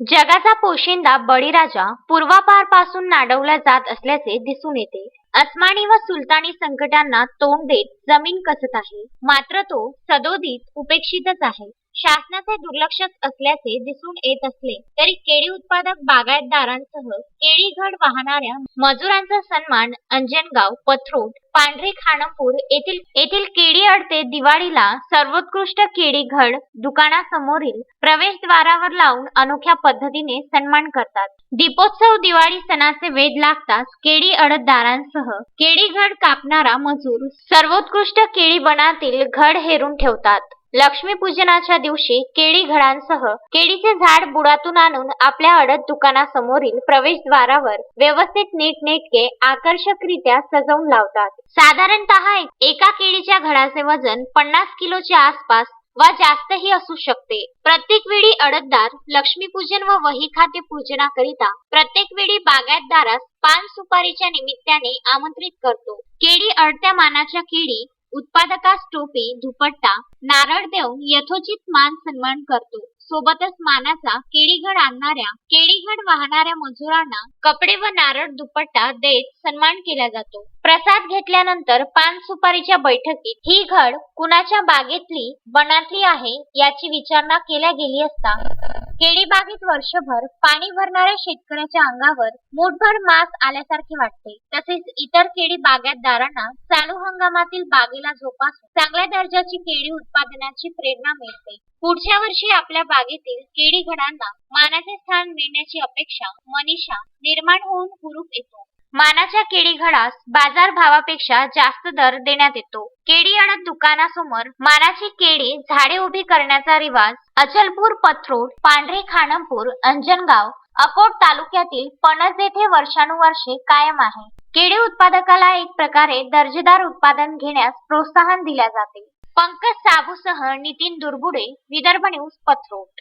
जगाचा पोशिंदा बळीराजा पूर्वापारपासून नाडवला जात असल्याचे दिसून येते. अस्मानी व सुलतानी संकटांना तोंड देत जमीन कसत आहे मात्र तो सदोदित उपेक्षितच आहे. शासनाचे दुर्लक्षच असल्याचे दिसून येत असले तरी केळी उत्पादक बागायतदारांसह केळी घड वाहणाऱ्या मजुरांचा सन्मान अंजनगाव पथरोट पांढरे खानपूर येथील येथील केळी अडते दिवाळीला सर्वोत्कृष्ट केळी घड दुकानासमोरील प्रवेशद्वारावर लावून अनोख्या पद्धतीने सन्मान करतात. दीपोत्सव दिवाळी सणाचे वेध लागताच केळी अडतदारांसह केळी घड कापणारा मजूर सर्वोत्कृष्ट केळी बनातील घड हेरून ठेवतात. लक्ष्मीपूजनाच्या दिवशी केळी घडांसह केळीचे झाड बुडातून आणून आपल्या अडत दुकानासमोरील प्रवेशद्वारावर व्यवस्थित नीटनेटके आकर्षकरित्या सजवून लावतात. साधारणतः एका केळीच्या घडाचे वजन पन्नास किलोच्या आसपास वा जास्तही असू शकते. प्रत्येक वेळी अडतदार लक्ष्मीपूजन व वही खाते पूजनाकरिता प्रत्येक वेळी बागायतदारास पान सुपारीच्या निमित्ताने आमंत्रित करतो. केळी अडत्या मानाच्या केळी उत्पादकास टोपी दुपट्टा नारळ देऊन यथोचित मान सन्मान करतो. सोबतच मानाचा केळीघड आणणाऱ्या केळीघड वाहणाऱ्या मजुरांना कपडे व नारळ दुपट्टा देत सन्मान केला जातो. प्रसाद घेतल्यानंतर पान सुपारीच्या बैठकीत ही घड कुणाच्या बागेतली वनातली आहे याची विचारणा केल्या गेली असता केळी बागेत वर्षभर पाणी भरणाऱ्या शेतकऱ्याच्या अंगावर मुठभर मास आल्यासारखे वाटते. तसेच इतर केळी बागायतदारांना चालू हंगामातील बागेला जोपासून चांगल्या दर्जाची केळी उत्पादनाची प्रेरणा मिळते. पुढच्या वर्षी आपल्या बागेतील केळी घडांना मानाचे स्थान मिळण्याची अपेक्षा मनीषा निर्माण होऊन हुरूप येतो. मानाच्या केळी घडास बाजार भावापेक्षा जास्त दर देण्यात येतो. केळी आणि दुकानासमोर मानाची केळी झाडे उभी करण्याचा रिवाज अचलपूर पथरोड पांढरे खाणमपूर अंजनगाव अकोट तालुक्यातील पणस येथे वर्षानुवर्षे कायम आहे. केळी उत्पादकाला एक प्रकारे दर्जेदार उत्पादन घेण्यास प्रोत्साहन दिल्या जाते. पंकज साबूसह नितीन दुर्बुडे विदर्भ न्यूज पथरोट